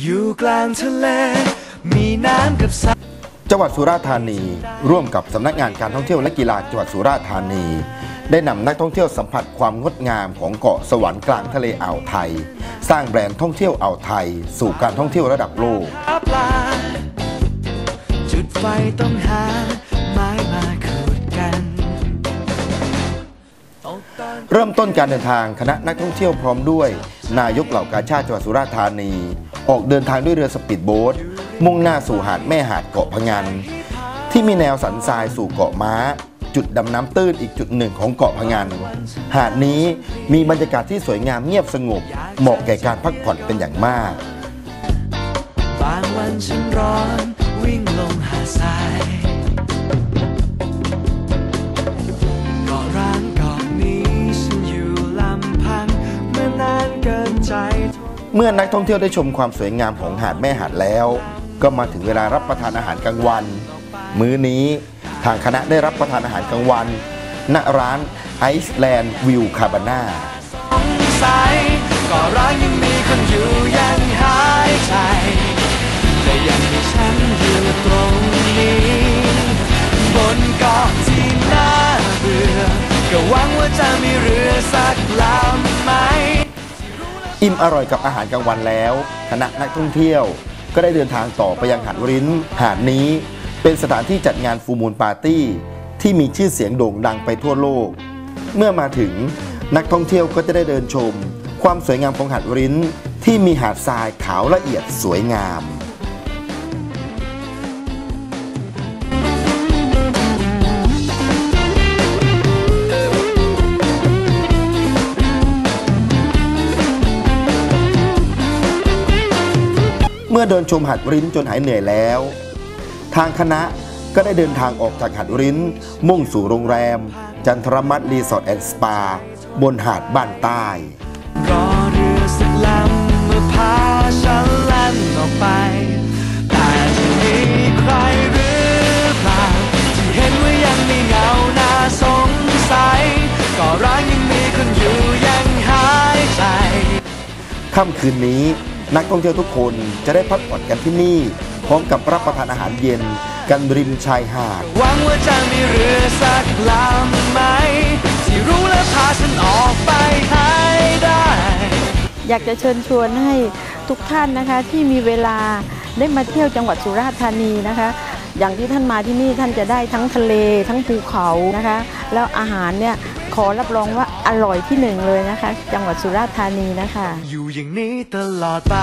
อยู่กลางทะเล มีน้ำกับสายจังหวัดสุราษฎร์ธานี ร่วมกับสำนักงานการท่องเที่ยวและกีฬาจังหวัดสุราษฎร์ธานี ได้นำนักท่องเที่ยวสัมผัสความงดงามของเกาะสวรรค์กลางทะเลอ่าวไทย สร้างแบรนด์ท่องเที่ยวอ่าวไทย สู่การท่องเที่ยวระดับโลก ปลา จุดไฟต้องหา ไม้มาขูดกันตกตอน เริ่มต้นการเดินทางคณะนักท่องเที่ยวพร้อมด้วย นายกเหล่ากาชาติจังหวัดสุราษฎร์ธานี ออกเดินทางด้วยเรือสปีดโบ๊ทมุ่งหน้าสู่หาดแม่หาดเกาะพะงัน ที่มีแนวสันทรายสู่เกาะม้า จุดดำน้ำตื้นอีกจุดหนึ่งของเกาะพะงัน หาดนี้มีบรรยากาศที่สวยงามเงียบสงบ เหมาะแก่การพักผ่อนเป็นอย่างมาก เมื่อนักท่องเที่ยวได้ชมความสวยงามของหาดแม่หาดแล้ว ก็มาถึงเวลารับประทานอาหารกลางวัน มื้อนี้ทางคณะได้รับประทานอาหารกลางวัน ณร้านไอซ์แลนด์วิวคาบาน่าก็ร้านยังมีคนอยู่ยังหายใจและยังมีฉันอยู่ตรง อิ่มอร่อยกับอาหารกลางวันแล้วคณะนักท่องเที่ยว ก็ได้เดินทางต่อไปยังหาดริ้น หาดนี้เป็นสถานที่จัดงานฟูมูลปาร์ตี้ที่มีชื่อเสียงโด่งดังไปทั่วโลก เมื่อมาถึงนักท่องเที่ยวก็จะได้เดินชม ความสวยงามของหาดริ้น ที่มีหาดทรายขาวละเอียดสวยงาม เมื่อเดินชมหัดริ้นจนหายเหนื่อยแล้ว ทางคณะก็ได้เดินทางออกจากหัดริ้น มุ่งสู่โรงแรม จันทรมัตรีสอร์ทแอนด์สปา บนหาดบ้านใต้รอเรือสักลำเมื่อพาฉันแล่นออกไป แต่จะมีใครหรือเปล่าที่เห็นว่ายังมีเงาน่าสงสัยก็ร้างยังมีคนอยู่ยังหายใจค่ำคืนนี้ นักท่องเที่ยวทุกคนจะได้พักผ่อนกันที่นี่ พร้อมกับรับประทานอาหารเย็นกันริมชายหาดหวังว่าจะมีเรือสักลำไหมที่รู้และพาฉันออกไปให้ได้ อยากจะเชิญชวนให้ทุกท่านนะคะที่มีเวลาได้มาเที่ยวจังหวัดสุราษฎร์ธานีนะคะ อย่างที่ท่านมาที่นี่ท่านจะได้ทั้งทะเลทั้งภูเขานะคะ แล้วอาหารเนี่ย ขอรับรองว่าอร่อยที่หนึ่งเลยนะคะ จังหวัดสุราษฎร์ธานีนะคะ อยู่อย่างนี้ตลอดไป